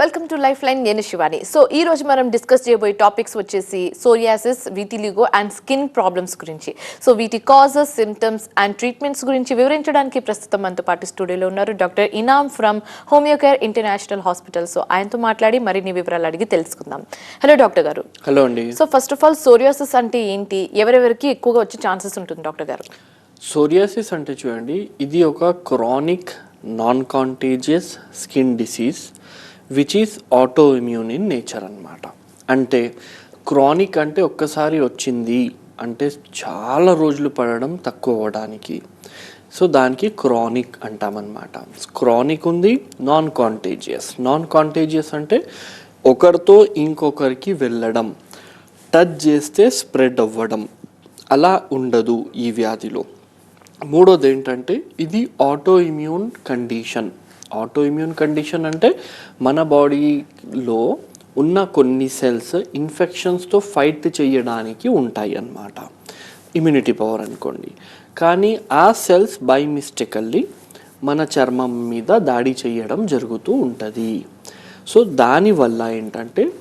Welcome to life line నేను Shivani. So ఈ రోజు మనం డిస్కస్ చేయబోయే టాపిక్స్ వచ్చేసి psoriasis vitiligo and skin problems గురించి. సో వీటి కాజెస్ సిమ్టమ్స్ అండ్ ట్రీట్మెంట్స్ గురించి వివరించడానికి ప్రస్తుతం మనతో పాటు స్టూడియోలో ఉన్నారు doctor Inam from Homeocare International hospital. So ఆయనతో మాట్లాడి మరిన్ని వివరాలు అడిగి తెలుసుకుందాం. హలో డాక్టర్ గారు. హలో అండి. So first of all psoriasis అంటే ఏంటి? ఎవరెవరికి ఎక్కువగా వచ్చే ఛాన్సెస్ ఉంటుంది డాక్టర్ గారు? సోరియాసిస్ అంటే చూడండి ఇది ఒక chronic non contagious skin disease which is auto immune in nature అన్నమాట. అంటే క్రానిక్ అంటే ఒక్కసారి వచ్చింది అంటే చాలా రోజులు పడడం తక్కువ అవ్వడానికి. సో దానికి క్రానిక్ అంటామన్నమాట క్రానిక్ ఉంది నాన్ కాంటేజియస్ నాన్ కాంటేజియస్ అంటే ఒకరితో ఇంకొకరికి వెళ్ళడం టచ్ చేస్తే స్ప్రెడ్ అవ్వడం అలా ఉండదు ఈ వ్యాధిలో. మూడోది ఏంటంటే ఇది auto immune condition auto immune condition అంటే మన బాడీలో ఉన్న కొన్ని సెల్స్ ఇన్ఫెక్షన్స్తో ఫైట్ చేయడానికి ఉంటాయి అన్నమాట. ఇమ్యూనిటీ పవర్ అనుకోండి. కానీ ఆ సెల్స్ బై మిస్టేకల్లీ మన చర్మం మీద దాడి చేయడం జరుగుతూ ఉంటుంది. సో దానివల్ల ఏంటంటే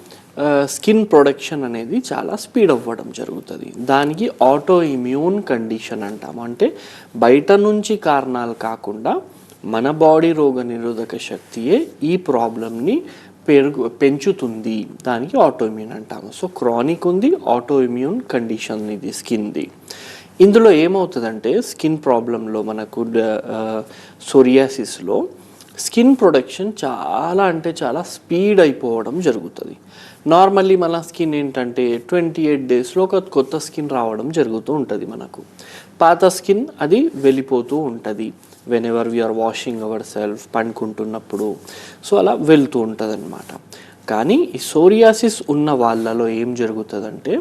స్కిన్ ప్రొడక్షన్ అనేది చాలా స్పీడ్ అవ్వడం జరుగుతుంది. దానికి ఆటో ఇమ్యూన్ కండిషన్ అంటాం. అంటే బయట నుంచి కారణాలు కాకుండా మన బాడీ రోగ నిరోధక శక్తియే ఈ ప్రాబ్లమ్ని పెరుగు పెంచుతుంది. దానికి ఆటోఇమ్యూన్ అంటాము సో క్రానిక్ ఉంది ఆటో ఇమ్యూన్ కండిషన్ ఇది స్కిన్ది ఇందులో ఏమవుతుందంటే స్కిన్ ప్రాబ్లంలో మనకు సోరియాసిస్లో స్కిన్ ప్రొడక్షన్ చాలా అంటే చాలా స్పీడ్ అయిపోవడం జరుగుతుంది. నార్మల్లీ మన స్కిన్ ఏంటంటే ట్వంటీ ఎయిట్ డేస్లో ఒక కొత్త స్కిన్ రావడం జరుగుతూ ఉంటుంది మనకు. పాత స్కిన్ అది వెళ్ళిపోతూ ఉంటుంది. Whenever we are washing our self పండుకుంటున్నప్పుడు. So అలా వెళ్తూ ఉంటుంది అనమాట కానీ ఈ సోరియాసిస్ ఉన్న వాళ్ళలో ఏం జరుగుతుందంటే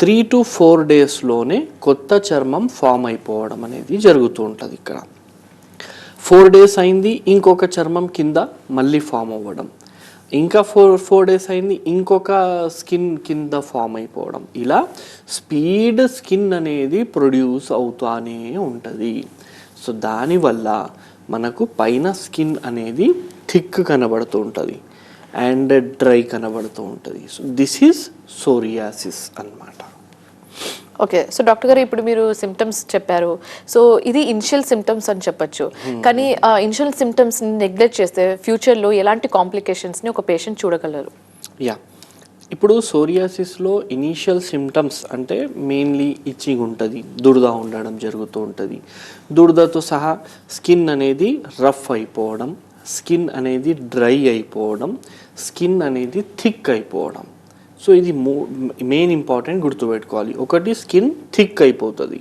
త్రీ టు ఫోర్ డేస్లోనే కొత్త చర్మం ఫామ్ అయిపోవడం అనేది జరుగుతూ ఉంటుంది ఇక్కడ. ఫోర్ డేస్ అయింది ఇంకొక చర్మం కింద మళ్ళీ ఫామ్ అవ్వడం. ఇంకా ఫోర్ ఫోర్ డేస్ అయింది ఇంకొక స్కిన్ కింద ఫామ్ అయిపోవడం. ఇలా స్పీడ్ స్కిన్ అనేది ప్రొడ్యూస్ అవుతానే ఉంటుంది. సో దానివల్ల మనకు పైన స్కిన్ అనేది థిక్ కనబడుతూ ఉంటుంది. అండ్ డ్రై కనబడుతూ ఉంటుంది. సో దిస్ ఈజ్ సోరియాసిస్ అన్నమాట. ఓకే సో డాక్టర్ గారు ఇప్పుడు మీరు సిమ్టమ్స్ చెప్పారు. సో ఇది ఇనిషియల్ సిమ్టమ్స్ అని చెప్పొచ్చు. కానీ ఇనిషియల్ సిమ్టమ్స్ నెగ్లెక్ట్ చేస్తే ఫ్యూచర్లో ఎలాంటి కాంప్లికేషన్స్ని ఒక పేషెంట్ చూడగలరు? యా ఇప్పుడు సోరియాసిస్లో ఇనీషియల్ సిమ్టమ్స్ అంటే మెయిన్లీ ఇచ్చింగ్ ఉంటుంది దురద ఉండడం జరుగుతూ ఉంటుంది. దురదతో సహా స్కిన్ అనేది రఫ్ అయిపోవడం స్కిన్ అనేది డ్రై అయిపోవడం స్కిన్ అనేది థిక్ అయిపోవడం. సో ఇది మూ మెయిన్ ఇంపార్టెంట్ గుర్తుపెట్టుకోవాలి. ఒకటి స్కిన్ థిక్ అయిపోతుంది.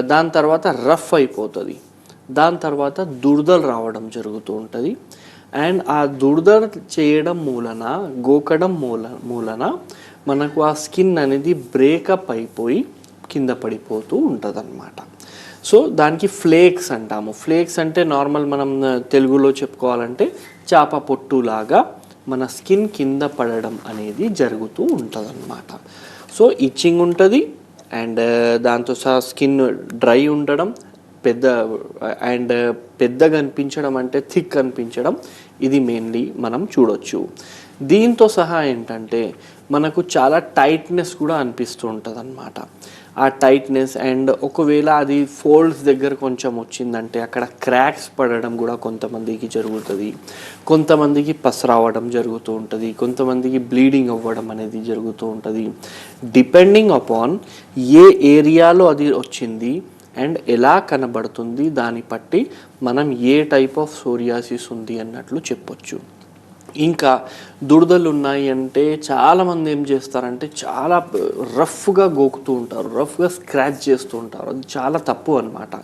దాని తర్వాత రఫ్ అయిపోతుంది. దాని తర్వాత దురదలు రావడం జరుగుతూ ఉంటుంది. అండ్ ఆ దురద చేయడం మూలన గోకడం మూల మూలన మనకు ఆ స్కిన్ అనేది బ్రేకప్ అయిపోయి కింద పడిపోతూ ఉంటుంది సో దానికి ఫ్లేక్స్ అంటాము. ఫ్లేక్స్ అంటే నార్మల్ మనం తెలుగులో చెప్పుకోవాలంటే చేప పొట్టులాగా మన స్కిన్ కింద పడడం అనేది జరుగుతూ ఉంటుంది సో ఇచ్చింగ్ ఉంటుంది. అండ్ దాంతో సహా స్కిన్ డ్రై ఉండడం పెద్ద అండ్ పెద్దగా అనిపించడం అంటే థిక్ అనిపించడం ఇది మెయిన్లీ మనం చూడొచ్చు. దీంతో సహా ఏంటంటే మనకు చాలా టైట్నెస్ కూడా అనిపిస్తూ ఉంటుంది ఆ టైట్నెస్ అండ్ ఒకవేళ అది ఫోల్డ్స్ దగ్గర కొంచెం వచ్చిందంటే అక్కడ క్రాక్స్ పడడం కూడా కొంతమందికి జరుగుతుంది. కొంతమందికి పసరావడం జరుగుతూ ఉంటుంది. కొంతమందికి బ్లీడింగ్ అవ్వడం అనేది జరుగుతూ ఉంటుంది. డిపెండింగ్ అపాన్ ఏ ఏరియాలో అది వచ్చింది అండ్ ఎలా కనబడుతుంది దాన్ని బట్టి మనం ఏ టైప్ ఆఫ్ సోరియాసిస్ ఉంది అన్నట్లు చెప్పొచ్చు. ఇంకా దురదలు ఉన్నాయి అంటే చాలామంది ఏం చేస్తారంటే చాలా రఫ్గా గోకుతూ ఉంటారు రఫ్గా స్క్రాచ్ చేస్తూ ఉంటారు. అది చాలా తప్పు అనమాట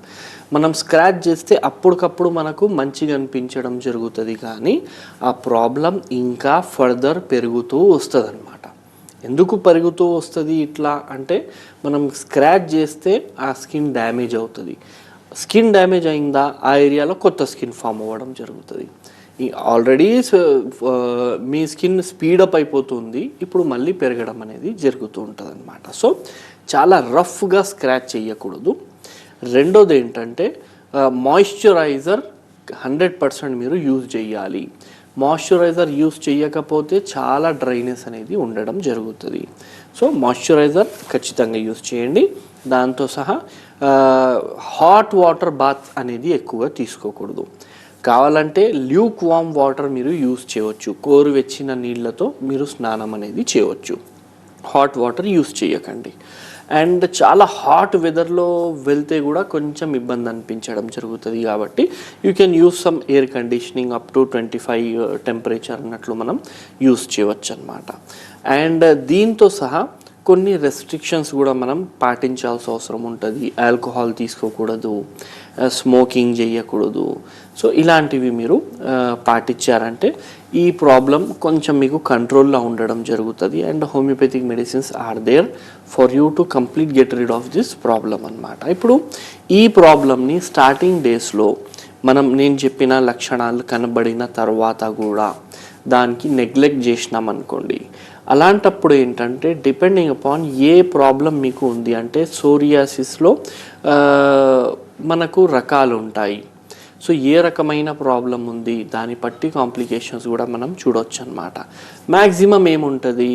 మనం స్క్రాచ్ చేస్తే అప్పటికప్పుడు మనకు మంచిగా అనిపించడం జరుగుతుంది కానీ ఆ ప్రాబ్లం ఇంకా ఫర్దర్ పెరుగుతూ వస్తుంది ఎందుకు పెరుగుతూ వస్తుంది ఇట్లా అంటే మనం స్క్రాచ్ చేస్తే ఆ స్కిన్ డ్యామేజ్ అవుతుంది. స్కిన్ డ్యామేజ్ అయిందా? ఆ ఏరియాలో కొత్త స్కిన్ ఫామ్ అవ్వడం జరుగుతుంది. ఆల్రెడీ మీ స్కిన్ స్పీడప్ అయిపోతుంది. ఇప్పుడు మళ్ళీ పెరగడం అనేది జరుగుతూ ఉంటుంది అనమాట సో చాలా రఫ్గా స్క్రాచ్ చేయకూడదు. రెండోది ఏంటంటే మాయిశ్చరైజర్ హండ్రెడ్ పర్సెంట్ మీరు యూజ్ చేయాలి. మాయిశ్చరైజర్ యూస్ చేయకపోతే చాలా డ్రైనెస్ అనేది ఉండడం జరుగుతుంది. సో మాయిశ్చరైజర్ ఖచ్చితంగా యూస్ చేయండి. దాంతో సహా హాట్ వాటర్ బాత్ అనేది ఎక్కువగా తీసుకోకూడదు. కావాలంటే ల్యూక్ వామ్ వాటర్ మీరు యూస్ చేయవచ్చు. కోరువెచ్చిన నీళ్ళతో మీరు స్నానం అనేది చేయవచ్చు. హాట్ వాటర్ యూస్ చేయకండి అండ్ చాలా హాట్ వెదర్లో వెళ్తే కూడా కొంచెం ఇబ్బంది అనిపించడం జరుగుతుంది కాబట్టి you can use some air conditioning up to twenty five uh, temperature అన్నట్లు మనం యూస్ చేయవచ్చు అనమాట అండ్ దీంతో సహా కొన్ని రెస్ట్రిక్షన్స్ కూడా మనం పాటించాల్సిన అవసరం ఉంటుంది. ఆల్కహాల్ తీసుకోకూడదు స్మోకింగ్ చేయకూడదు. సో ఇలాంటివి మీరు పాటించారంటే ఈ ప్రాబ్లం కొంచెం మీకు కంట్రోల్లో ఉండడం జరుగుతుంది and homeopathic medicines are there for you to complete get rid of this problem అనమాట ఇప్పుడు ఈ ప్రాబ్లమ్ని స్టార్టింగ్ డేస్లో మనం నేను చెప్పిన లక్షణాలు కనబడిన తర్వాత కూడా దానికి నెగ్లెక్ట్ చేసినాం అనుకోండి అలాంటప్పుడు ఏంటంటే డిపెండింగ్ అపాన్ ఏ ప్రాబ్లం మీకు ఉంది అంటే సోరియాసిస్లో మనకు రకాలు ఉంటాయి. సో ఏ రకమైన ప్రాబ్లం ఉంది దాన్ని బట్టి కాంప్లికేషన్స్ కూడా మనం చూడొచ్చు అనమాట మ్యాక్సిమం ఏముంటుంది?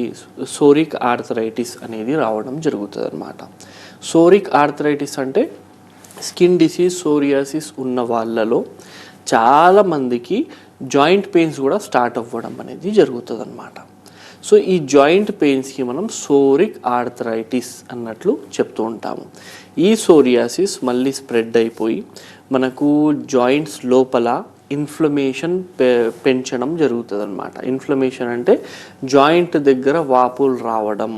సోరిక్ ఆర్థరైటిస్ అనేది రావడం జరుగుతుంది అనమాట సోరిక్ ఆర్థరైటిస్ అంటే స్కిన్ డిసీజ్ సోరియాసిస్ ఉన్న వాళ్ళలో చాలా మందికి జాయింట్ పెయిన్స్ కూడా స్టార్ట్ అవ్వడం అనేది జరుగుతుంది అనమాట సో ఈ జాయింట్ పెయిన్స్కి మనం సోరిక్ ఆర్థరైటిస్ అన్నట్లు చెప్తూ ఉంటాము. ఈ సోరియాసిస్ మళ్ళీ స్ప్రెడ్ అయిపోయి మనకు జాయింట్స్ లోపల ఇన్ఫ్లమేషన్ పె పెంచడం జరుగుతుంది అనమాట ఇన్ఫ్లమేషన్ అంటే జాయింట్ దగ్గర వాపులు రావడం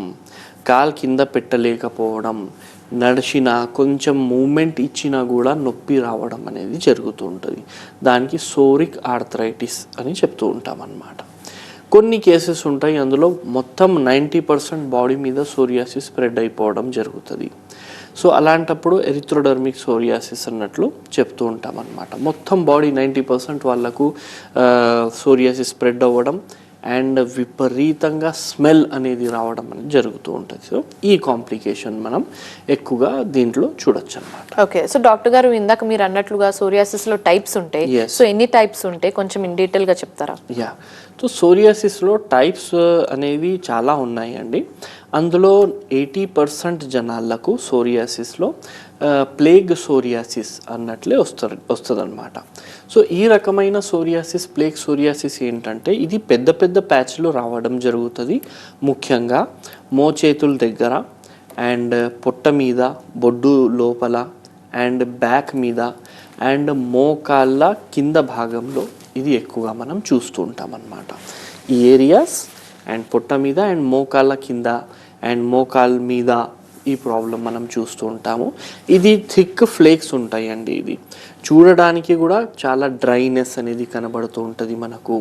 కాల్ కింద పెట్టలేకపోవడం నడిచినా కొంచెం మూమెంట్ ఇచ్చినా కూడా నొప్పి రావడం అనేది జరుగుతూ ఉంటుంది. దానికి సోరిక్ ఆర్థరైటిస్ అని చెప్తూ ఉంటాం అన్నమాట కొన్ని కేసెస్ ఉంటాయి. అందులో మొత్తం నైంటీ పర్సెంట్ బాడీ మీద సోరియాసిస్ స్ప్రెడ్ అయిపోవడం జరుగుతుంది. సో అలాంటప్పుడు ఎరిథ్రోడర్మిక్ సోరియాసిస్ అన్నట్లు చెప్తూ ఉంటాం అనమాట మొత్తం బాడీ నైంటీ పర్సెంట్ వాళ్ళకు సోరియాసిస్ స్ప్రెడ్ అవ్వడం అండ్ విపరీతంగా స్మెల్ అనేది రావడం అనేది జరుగుతూ ఉంటుంది. సో ఈ కాంప్లికేషన్ మనం ఎక్కువగా దీంట్లో చూడొచ్చు అనమాట ఓకే. సో డాక్టర్ గారు ఇందాక మీరు అన్నట్లుగా సోరియాసిస్లో టైప్స్ ఉంటాయి. సో ఎన్ని టైప్స్ ఉంటాయి? కొంచెం ఇన్ డీటెయిల్గా చెప్తారా? యా సో సోరియాసిస్లో టైప్స్ అనేవి చాలా ఉన్నాయండి. అందులో ఎయిటీ పర్సెంట్ జనాలకు సోరియాసిస్లో ప్లేగ్ సోరియాసిస్ అన్నట్లే వస్తారు వస్తుందన్నమాట. సో ఈ రకమైన సోరియాసిస్ ప్లేగ్ సోరియాసిస్ ఏంటంటే ఇది పెద్ద పెద్ద ప్యాచ్లు రావడం జరుగుతుంది. ముఖ్యంగా మోచేతుల దగ్గర అండ్ పొట్ట మీద బొడ్డు లోపల అండ్ బ్యాక్ మీద అండ్ మోకాళ్ళ కింద భాగంలో ఇది ఎక్కువగా మనం చూస్తూ ఉంటాం అన్నమాట. ఈ ఏరియాస్ అండ్ పొట్ట మీద అండ్ మోకాళ్ళ కింద అండ్ మోకాల్ మీద ఈ ప్రాబ్లం మనం చూస్తూ ఉంటాము. ఇది థిక్ ఫ్లేక్స్ ఉంటాయండి ఇది. చూడడానికి కూడా చాలా డ్రైనెస్ అనేది కనబడుతూ ఉంటుంది మనకు.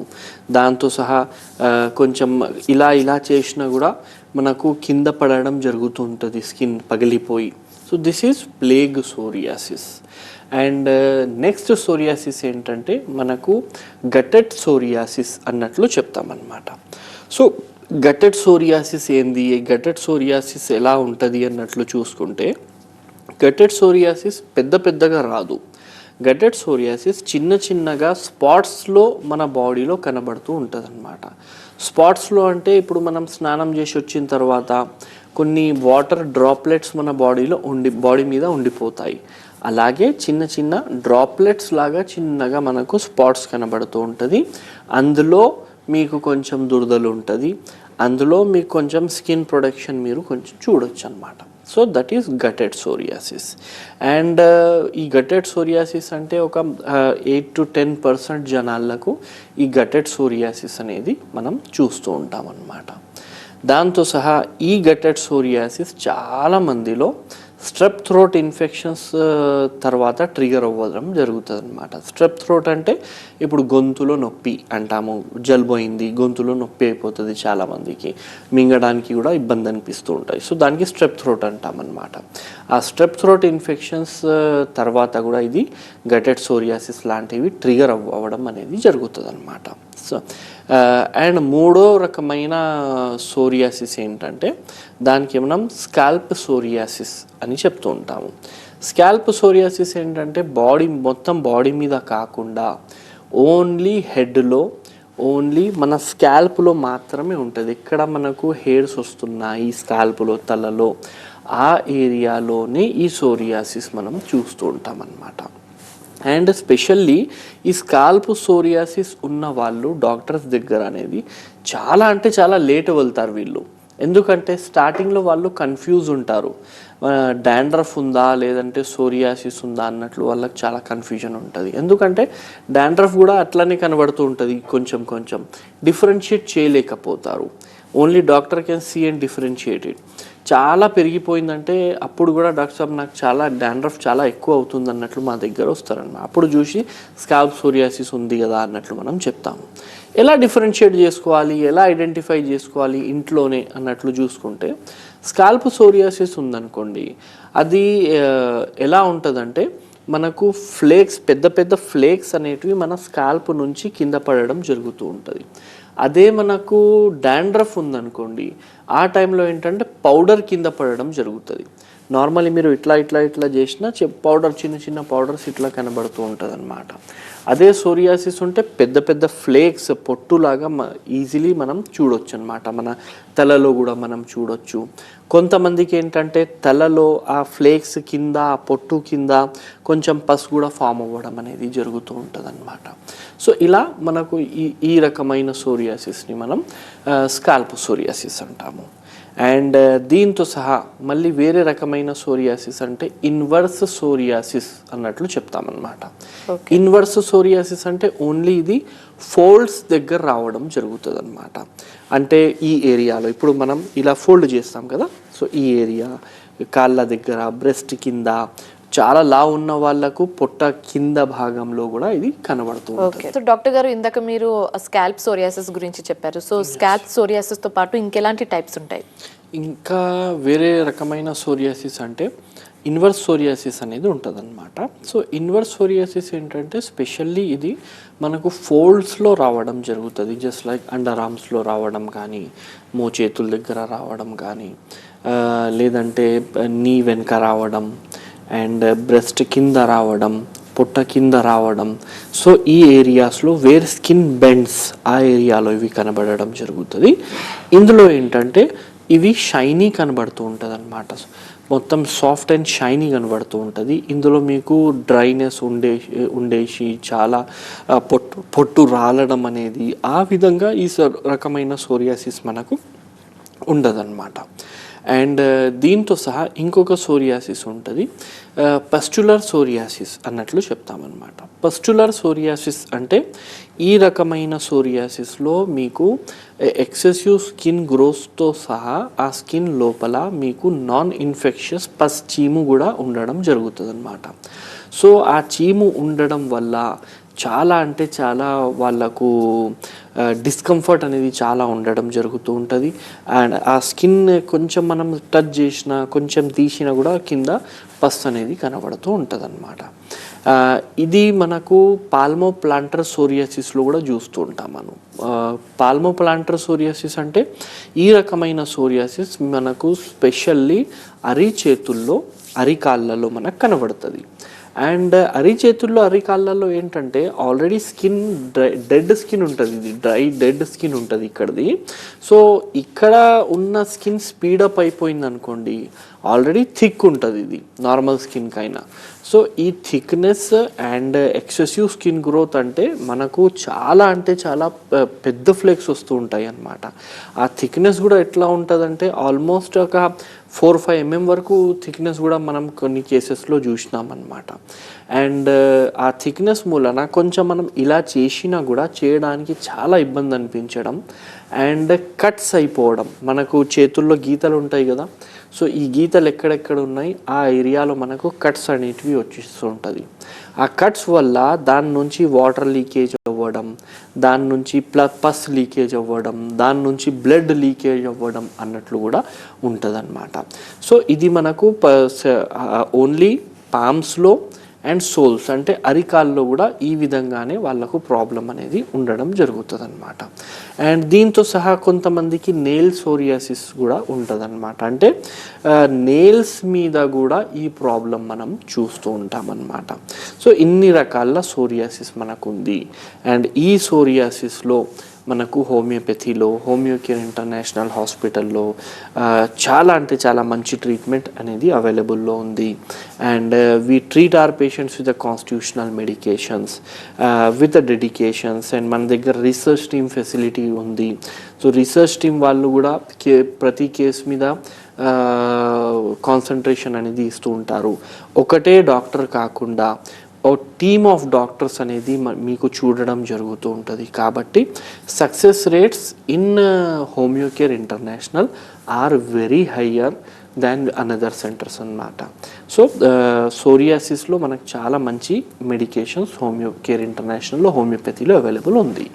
దాంతో సహా కొంచెం ఇలా ఇలా చేసినా కూడా మనకు కింద పడడం జరుగుతూ ఉంటుంది స్కిన్ పగిలిపోయి. So this is plaque psoriasis and next psoriasis ఏంటంటే మనకు గటెడ్ సోరియాసిస్ అన్నట్లు చెప్తామన్నమాట. సో గటెడ్ సోరియాసిస్ ఏంది? గటెడ్ సోరియాసిస్ ఎలా ఉంటుంది అన్నట్లు చూసుకుంటే గటెడ్ సోరియాసిస్ పెద్ద పెద్దగా రాదు. గటెడ్ సోరియాసిస్ చిన్న చిన్నగా స్పాట్స్లో మన బాడీలో కనబడుతూ ఉంటుంది అనమాట స్పాట్స్లో అంటే ఇప్పుడు మనం స్నానం చేసి వచ్చిన తర్వాత కొన్ని వాటర్ డ్రాప్లెట్స్ మన బాడీలో ఉండి బాడీ మీద ఉండిపోతాయి. అలాగే చిన్న చిన్న డ్రాప్లెట్స్ లాగా చిన్నగా మనకు స్పాట్స్ కనబడుతూ ఉంటుంది. అందులో మీకు కొంచెం దురదలు ఉంటుంది. అందులో మీకు కొంచెం స్కిన్ ప్రొడక్షన్ మీరు కొంచెం చూడొచ్చు అనమాట so that is guttate psoriasis. And ఈ గటెడ్ సోరియాసిస్ అంటే ఒక ఎయిట్ టు టెన్ పర్సెంట్ జనాలకు ఈ గటెడ్ సోరియాసిస్ అనేది మనం చూస్తూ ఉంటాం అన్నమాట దాంతో సహా ఈ గటెడ్ సోరియాసిస్ చాలా మందిలో స్ట్రెప్ థ్రోట్ ఇన్ఫెక్షన్స్ తర్వాత ట్రిగర్ అవ్వడం జరుగుతుంది అనమాట స్ట్రెప్ థ్రోట్ అంటే ఇప్పుడు గొంతులో నొప్పి అంటాము. జలుబు అయింది గొంతులో నొప్పి అయిపోతుంది చాలా మందికి. మింగడానికి కూడా ఇబ్బంది అనిపిస్తూ ఉంటాయి. సో దానికి స్ట్రెప్ థ్రోట్ అంటామన్నమాట. ఆ స్ట్రెప్ థ్రోట్ ఇన్ఫెక్షన్స్ తర్వాత కూడా ఇది గటెడ్ సోరియాసిస్ లాంటివి ట్రిగర్ అవ్వడం అనేది జరుగుతుంది అనమాట సో అండ్ uh, మూడో రకమైన సోరియాసిస్ ఏంటంటే దానికి మనం స్కాల్ప్ సోరియాసిస్ అని చెప్తూ ఉంటాము. స్కాల్ప్ సోరియాసిస్ ఏంటంటే బాడీ మొత్తం బాడీ మీద కాకుండా ఓన్లీ హెడ్లో ఓన్లీ మన స్కాల్ప్లో మాత్రమే ఉంటుంది. ఇక్కడ మనకు హెయిర్స్ వస్తున్నాయి స్కాల్ప్లో తలలో ఆ ఏరియాలోనే ఈ సోరియాసిస్ మనం చూస్తూ ఉంటాం అన్నమాట అండ్ స్పెషల్లీ ఈ స్కాల్ప్ సోరియాసిస్ ఉన్న వాళ్ళు డాక్టర్స్ దగ్గర అనేది చాలా అంటే చాలా లేట్ వెళ్తారు వీళ్ళు. ఎందుకంటే స్టార్టింగ్లో వాళ్ళు కన్ఫ్యూజ్ ఉంటారు. డాండ్రఫ్ ఉందా లేదంటే సోరియాసిస్ ఉందా అన్నట్లు వాళ్ళకి చాలా కన్ఫ్యూజన్ ఉంటుంది. ఎందుకంటే డాండ్రఫ్ కూడా అట్లనే కనబడుతూ ఉంటుంది కొంచెం కొంచెం. Differentiate చేయలేకపోతారు. Only doctor can see and differentiated చాలా పెరిగిపోయిందంటే అప్పుడు కూడా డాక్టర్ సాబ్ నాకు చాలా డాండ్రఫ్ చాలా ఎక్కువ అవుతుంది అన్నట్లు మా దగ్గర వస్తారన్నమాట. అప్పుడు చూసి స్కాల్ప్ సోరియాసిస్ ఉంది కదా అన్నట్లు మనం చెప్తాము. ఎలా డిఫరెన్షియేట్ చేసుకోవాలి? ఎలా ఐడెంటిఫై చేసుకోవాలి ఇంట్లోనే అన్నట్లు చూసుకుంటే స్కాల్ప్ సోరియాసిస్ ఉందనుకోండి అది ఎలా ఉంటుందంటే మనకు ఫ్లేక్స్ పెద్ద పెద్ద ఫ్లేక్స్ అనేటివి మన స్కాల్ప్ నుంచి కింద పడడం జరుగుతూ ఉంటుంది. అదే మనకు డాండ్రఫ్ ఉందనుకోండి ఆ టైంలో ఏంటంటే పౌడర్ కింద పడడం జరుగుతుంది. నార్మల్లీ మీరు ఇట్లా ఇట్లా ఇట్లా చేసినా పౌడర్ చిన్న చిన్న పౌడర్స్ ఇట్లా కనబడుతూ ఉంటుంది అనమాట అదే సోరియాసిస్ ఉంటే పెద్ద పెద్ద ఫ్లేక్స్ పొట్టులాగా ఈజీలీ మనం చూడొచ్చు అనమాట మన తలలో కూడా మనం చూడొచ్చు. కొంతమందికి ఏంటంటే తలలో ఆ ఫ్లేక్స్ కింద ఆ పొట్టు కింద కొంచెం పసు కూడా ఫామ్ అవ్వడం అనేది జరుగుతూ ఉంటుంది అనమాట సో ఇలా మనకు ఈ ఈ రకమైన సోరియాసిస్ని మనం స్కాల్ప్ సోరియాసిస్ అంటాము. అండ్ దీంతో సహా మళ్ళీ వేరే రకమైన సోరియాసిస్ అంటే ఇన్వర్స్ సోరియాసిస్ అన్నట్లు చెప్తామన్నమాట. ఇన్వర్స్ సోరియాసిస్ అంటే ఓన్లీ ఇది ఫోల్డ్స్ దగ్గర రావడం జరుగుతుంది అనమాట అంటే ఈ ఏరియాలో ఇప్పుడు మనం ఇలా ఫోల్డ్ చేస్తాం కదా? సో ఈ ఏరియా కాళ్ళ దగ్గర బ్రెస్ట్ కింద చాలా లా ఉన్న వాళ్ళకు పొట్ట కింద భాగంలో కూడా ఇది కనబడుతూ ఉంటుంది. ఓకే సో డాక్టర్ గారు ఇందాక మీరు స్కాల్ప్ సోరియాసిస్ గురించి చెప్పారు. సో స్కాల్ప్ సోరియాసిస్తో పాటు ఇంకెలాంటి టైప్స్ ఉంటాయి? ఇంకా వేరే రకమైన సోరియాసిస్ అంటే ఇన్వర్స్ సోరియాసిస్ అనేది ఉంటుందన్నమాట. సో ఇన్వర్స్ సోరియాసిస్ ఏంటంటే స్పెషల్లీ ఇది మనకు ఫోల్డ్స్లో రావడం జరుగుతుంది. జస్ట్ లైక్ అండర్ ఆర్మ్స్లో రావడం కానీ మోచేతుల దగ్గర రావడం కానీ లేదంటే నీ వెనుక రావడం అండ్ బ్రెస్ట్ uh, కింద రావడం పొట్ట కింద రావడం. సో ఈ ఏరియాస్లో వేర్ స్కిన్ బెండ్స్ ఆ ఏరియాలో ఇవి కనబడడం జరుగుతుంది. ఇందులో ఏంటంటే ఇవి షైనీ కనబడుతూ ఉంటుంది అనమాట మొత్తం సాఫ్ట్ అండ్ షైనీ కనబడుతూ ఉంటుంది. ఇందులో మీకు డ్రైనెస్ ఉండే ఉండేసి చాలా పొట్టు పొట్టు రాలడం అనేది ఆ విధంగా ఈ స- రకమైన సోరియాసిస్ మనకు ఉండదన్నమాట. అండ్ uh, దీంతో సహా ఇంకొక సోరియాసిస్ ఉంటుంది. Uh, పస్టులర్ సోరియాసిస్ అన్నట్లు చెప్తామన్నమాట. పస్టులర్ సోరియాసిస్ అంటే ఈ రకమైన సోరియాసిస్లో మీకు ఎక్సెసివ్ స్కిన్ గ్రోత్తో సహా ఆ స్కిన్ లోపల మీకు నాన్ ఇన్ఫెక్షియస్ పస్ చీము కూడా ఉండడం జరుగుతుంది సో ఆ చీము ఉండడం వల్ల చాలా అంటే చాలా వాళ్ళకు డిస్కంఫర్ట్ అనేది చాలా ఉండడం జరుగుతూ ఉంటుంది. అండ్ ఆ స్కిన్ కొంచెం మనం టచ్ చేసినా కొంచెం తీసినా కూడా కింద పస్ అనేది కనబడుతూ ఉంటుంది అనమాట ఇది మనకు పాల్మో ప్లాంటర్ సోరియాసిస్లో కూడా చూస్తూ ఉంటాం మనం. పాల్మో ప్లాంటర్ సోరియాసిస్ అంటే ఈ రకమైన సోరియాసిస్ మనకు స్పెషల్లీ అరి చేతుల్లో అరికాళ్ళలో మనకు కనబడుతుంది. అండ్ అరిచేతుల్లో అరికాళ్ళలో ఏంటంటే already skin dry dead skin ఉంటుంది ఇది డ్రై డెడ్ స్కిన్ ఉంటుంది ఇక్కడది. సో ఇక్కడ ఉన్న స్కిన్ స్పీడప్ అయిపోయింది అనుకోండి ఆల్రెడీ థిక్ ఉంటుంది ఇది నార్మల్ స్కిన్ కైనా. సో ఈ thickness and excessive skin growth అంటే మనకు చాలా అంటే చాలా పెద్ద ఫ్లేక్స్ వస్తూ ఉంటాయి అన్నమాట. ఆ థిక్నెస్ కూడా ఎట్లా ఉంటుందంటే ఆల్మోస్ట్ ఒక ఫోర్ ఫైవ్ ఎంఎం వరకు థిక్నెస్ కూడా మనం కొన్ని కేసెస్లో చూసినామన్నమాట అండ్ ఆ థిక్నెస్ మూలన కొంచెం మనం ఇలా చేసినా కూడా చేయడానికి చాలా ఇబ్బంది అనిపించడం. అండ్ కట్స్ అయిపోవడం. మనకు చేతుల్లో గీతలు ఉంటాయి కదా సో ఈ గీతలు ఎక్కడెక్కడ ఉన్నాయి? ఆ ఏరియాలో మనకు కట్స్ అనేటివి వచ్చేస్తూ ఉంటుంది ఆ కట్స్ వల్ల దాని నుంచి వాటర్ లీకేజ్ అవ్వడం దాని నుంచి ప్ల పస్ లీకేజ్ అవ్వడం దాని నుంచి బ్లడ్ లీకేజ్ అవ్వడం అన్నట్లు కూడా ఉంటుంది సో ఇది మనకు ఓన్లీ పామ్స్లో అండ్ సోల్స్ అంటే అరికాల్లో కూడా ఈ విధంగానే వాళ్ళకు ప్రాబ్లం అనేది ఉండడం జరుగుతుంది అనమాట అండ్ దీంతో సహా కొంతమందికి నేల్ సోరియాసిస్ కూడా ఉంటుంది అనమాట అంటే నేల్స్ మీద కూడా ఈ ప్రాబ్లం మనం చూస్తూ ఉంటాం సో ఇన్ని రకాల సోరియాసిస్ మనకు ఉంది అండ్ ఈ సోరియాసిస్లో మనకు హోమియోపతిలో హోమియోకేర్ ఇంటర్నేషనల్ హాస్పిటల్లో చాలా అంటే చాలా మంచి ట్రీట్మెంట్ అనేది అవైలబుల్లో ఉంది. And we treat our patients with the constitutional medications with the dedications and మన దగ్గర రీసెర్చ్ టీమ్ ఫెసిలిటీ ఉంది. సో రీసెర్చ్ టీం వాళ్ళు కూడా కే ప్రతి కేసు మీద కాన్సన్ట్రేషన్ అనేది ఇస్తూ ఉంటారు. ఒకటే డాక్టర్ కాకుండా ఓ టీమ్ ఆఫ్ డాక్టర్స్ అనేది మీకు చూడడం జరుగుతూ ఉంటుంది. కాబట్టి success rates in Homeocare International are very higher than another centres అన్నమాట. సో సోరియాసిస్లో మనకు చాలా మంచి మెడికేషన్స్ హోమియోకేర్ ఇంటర్నేషనల్లో హోమియోపతిలో అవైలబుల్ ఉంది.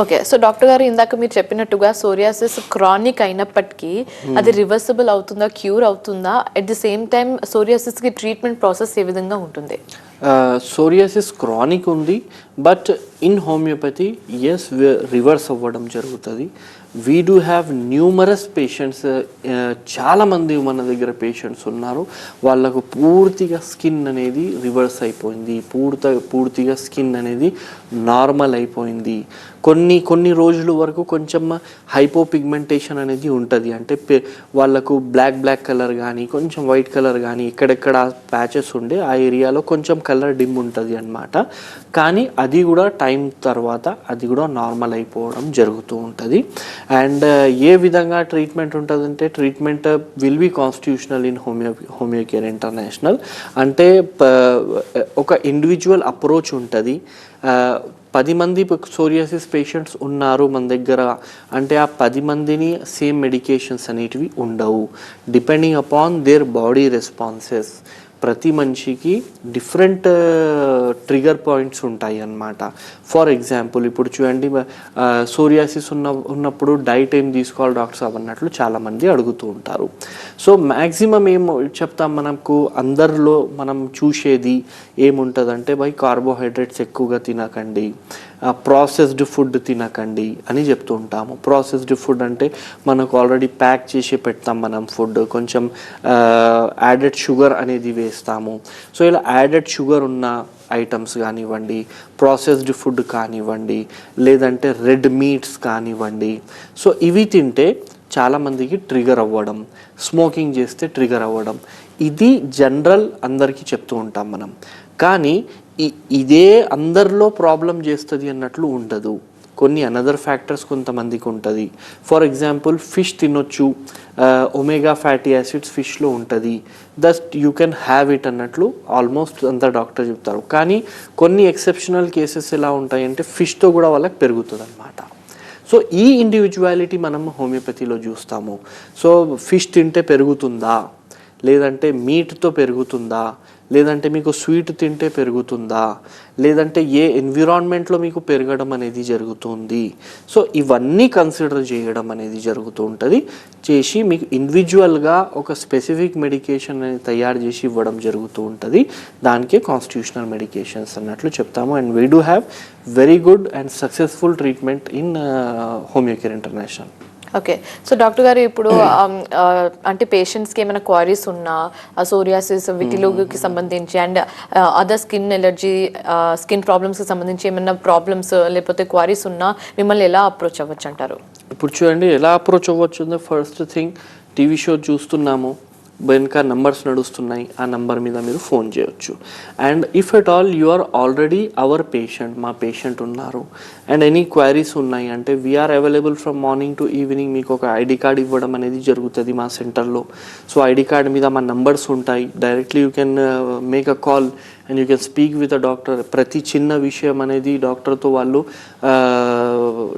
ఓకే సో డాక్టర్ గారు ఇందాక మీరు చెప్పినట్టుగా సోరియాసిస్ క్రానిక్ అయినప్పటికీ అది రివర్సిబుల్ అవుతుందా క్యూర్ అవుతుందా? అట్ ది సేమ్ టైం సోరియాసిస్కి ట్రీట్మెంట్ ప్రాసెస్ ఏ విధంగా ఉంటుంది? సోరియాసిస్ క్రానిక్ ఉంది but in homeopathy is reverse అవ్వడం జరుగుతుంది. We do have numerous patients చాలామంది మన దగ్గర పేషెంట్స్ ఉన్నారు. వాళ్ళకు పూర్తిగా స్కిన్ అనేది రివర్స్ అయిపోయింది. పూర్త పూర్తిగా స్కిన్ అనేది నార్మల్ అయిపోయింది. కొన్ని కొన్ని రోజుల వరకు కొంచెం హైపోపిగ్మెంటేషన్ అనేది ఉంటుంది. అంటే వాళ్ళకు బ్లాక్ బ్లాక్ కలర్ కానీ కొంచెం వైట్ కలర్ కానీ ఎక్కడెక్కడ ప్యాచెస్ ఉండే ఆ ఏరియాలో కొంచెం కలర్ డిమ్ ఉంటుంది అన్నమాట. కానీ అది కూడా టైం తర్వాత అది కూడా నార్మల్ అయిపోవడం జరుగుతూ ఉంటుంది. అండ్ ఏ విధంగా ట్రీట్మెంట్ ఉంటుందంటే treatment will be constitutional in homeo Homeocare International. అంటే ఒక ఇండివిజువల్ అప్రోచ్ ఉంటుంది. పది మంది సోరియాసిస్ పేషెంట్స్ ఉన్నారు మన దగ్గర. అంటే ఆ పది మందిని సేమ్ మెడికేషన్స్ అనేటివి ఉండవు. Depending upon their body responses ప్రతి మనిషికి డిఫరెంట్ ట్రిగర్ పాయింట్స్ ఉంటాయి అన్నమాట. ఫర్ ఎగ్జాంపుల్ ఇప్పుడు చూడండి సోరియాసిస్ ఉన్న ఉన్నప్పుడు డైట్ ఏం తీసుకోవాలి డాక్టర్స్ అవన్నట్లు చాలామంది అడుగుతూ ఉంటారు. సో మ్యాక్సిమం ఏం చెప్తాం మనకు? అందరిలో మనం చూసేది ఏముంటుందంటే బై కార్బోహైడ్రేట్స్ ఎక్కువగా తినకండి. ప్రాసెస్డ్ ఫుడ్ తినకండి అని చెప్తూ ఉంటాము. ప్రాసెస్డ్ ఫుడ్ అంటే మనకు ఆల్రెడీ ప్యాక్ చేసి పెడతాం మనం ఫుడ్ కొంచెం యాడెడ్ షుగర్ అనేది వేస్తాము. సో ఇలా యాడెడ్ షుగర్ ఉన్న ఐటమ్స్ కానివ్వండి ప్రాసెస్డ్ ఫుడ్ కానివ్వండి లేదంటే రెడ్ మీట్స్ కానివ్వండి. సో ఇవి తింటే చాలామందికి ట్రిగర్ అవ్వడం స్మోకింగ్ చేస్తే ట్రిగర్ అవ్వడం. ఇది జనరల్ అందరికీ చెప్తూ ఉంటాం మనం. కానీ ఇదే అందరిలో ప్రాబ్లం చేస్తుంది అన్నట్లు ఉండదు. కొన్ని అనదర్ ఫ్యాక్టర్స్ కొంతమందికి ఉంటుంది. ఫర్ ఎగ్జాంపుల్ ఫిష్ తినొచ్చు. ఒమేగా ఫ్యాటీ యాసిడ్స్ ఫిష్లో ఉంటుంది. Thus you can have it అన్నట్లు ఆల్మోస్ట్ అంతా డాక్టర్ చెప్తారు. కానీ కొన్ని ఎక్సెప్షనల్ కేసెస్ ఎలా ఉంటాయంటే ఫిష్తో కూడా వాళ్ళకి పెరుగుతుంది అనమాట సో ఈ ఇండివిజువాలిటీ మనం హోమియోపతిలో చూస్తాము. సో ఫిష్ తింటే పెరుగుతుందా? లేదంటే మీట్తో పెరుగుతుందా? లేదంటే మీకు స్వీట్ తింటే పెరుగుతుందా? లేదంటే ఏ ఎన్విరాన్మెంట్లో మీకు పెరగడం అనేది జరుగుతుంది? సో ఇవన్నీ కన్సిడర్ చేయడం అనేది జరుగుతూ ఉంటుంది. చేసి మీకు ఇండివిజువల్గా ఒక స్పెసిఫిక్ మెడికేషన్ అనేది తయారు చేసి ఇవ్వడం జరుగుతూ ఉంటుంది. దానికే కాన్స్టిట్యూషనల్ మెడికేషన్స్ అన్నట్లు చెప్తాము. And we do have very good and successful treatment in Homeocare International okay so doctor గారు ఇప్పుడు um, ఆ, అంటే పేషెంట్స్కి ఏమైనా క్వారీస్ ఉన్నా సోరియాసిస్ విటిలోకి సంబంధించి and other skin allergy skin ప్రాబ్లమ్స్కి సంబంధించి ఏమైనా ప్రాబ్లమ్స్ లేకపోతే క్వారీస్ ఉన్నా మిమ్మల్ని ఎలా అప్రోచ్ అవ్వచ్చు అంటారు? ఇప్పుడు చూడండి ఎలా అప్రోచ్ అవ్వచ్చు ఫస్ట్ థింగ్ టీవీ షో చూస్తున్నాము. వెనుక నంబర్స్ నడుస్తున్నాయి ఆ నంబర్ మీద మీరు ఫోన్ చేయొచ్చు. And if at all you are already our patient మా పేషెంట్ ఉన్నారు అండ్ ఎనీ క్వైరీస్ ఉన్నాయి అంటే we are available from morning to evening మీకు ఒక ఐడి కార్డ్ ఇవ్వడం అనేది జరుగుతుంది మా సెంటర్లో. సో ఐడి కార్డ్ మీద మా నంబర్స్ ఉంటాయి directly you can make a call and you can speak with a doctor ప్రతి చిన్న విషయం అనేది డాక్టర్తో వాళ్ళు uh,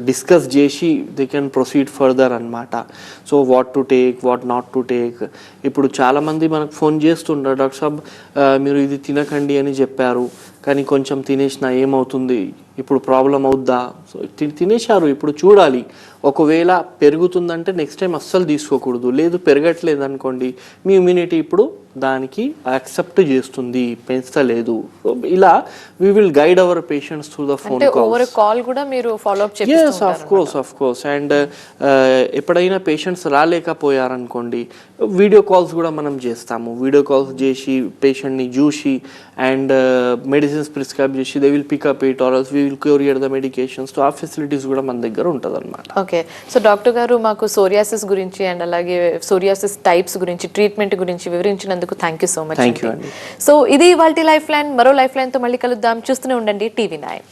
డిస్కస్ చేసి దే కెన్ ప్రొసీడ్ ఫర్దర్ అనమాట so what to take what not to take ఇప్పుడు చాలామంది మనకు ఫోన్ చేస్తుంటారు డాక్టర్ సాబ్ మీరు ఇది తినకండి అని చెప్పారు. కానీ కొంచెం తినేసిన ఏమవుతుంది? ఇప్పుడు ప్రాబ్లం అవుద్దా? సో తినేశారు. ఇప్పుడు చూడాలి. ఒకవేళ పెరుగుతుందంటే నెక్స్ట్ టైం అస్సలు తీసుకోకూడదు. లేదు పెరగట్లేదు అనుకోండి మీ ఇమ్యూనిటీ ఇప్పుడు దానికి యాక్సెప్ట్ చేస్తుంది పెంచలేదు. ఇలా we will guide our patients through the phone over call కూడా మీరు follow up yes of course of course and ఎప్పుడైనా పేషెంట్స్ రాలేకపోయారనుకోండి వీడియో కాల్స్ కూడా మనం చేస్తాము. వీడియో కాల్స్ చేసి పేషెంట్ని చూసి అండ్ మెడిసిన్స్ ప్రిస్క్రైబ్ చేసి they will pick up it or we will courier the medications ఆ ఫెసిలిటీస్ కూడా మన దగ్గర ఉంటుంది అనమాట ఓకే సో డాక్టర్ గారు మాకు సోరియాసిస్ గురించి అండ్ అలాగే సోరియాసిస్ టైప్స్ గురించి ట్రీట్మెంట్ గురించి వివరించినందుకు thank you so much. So ఇది ఇవాళ లైఫ్ లైన్ మరో లైఫ్ లైన్తో మళ్ళీ కలుద్దాం. చూస్తూనే ఉండండి టీవీ నైన్.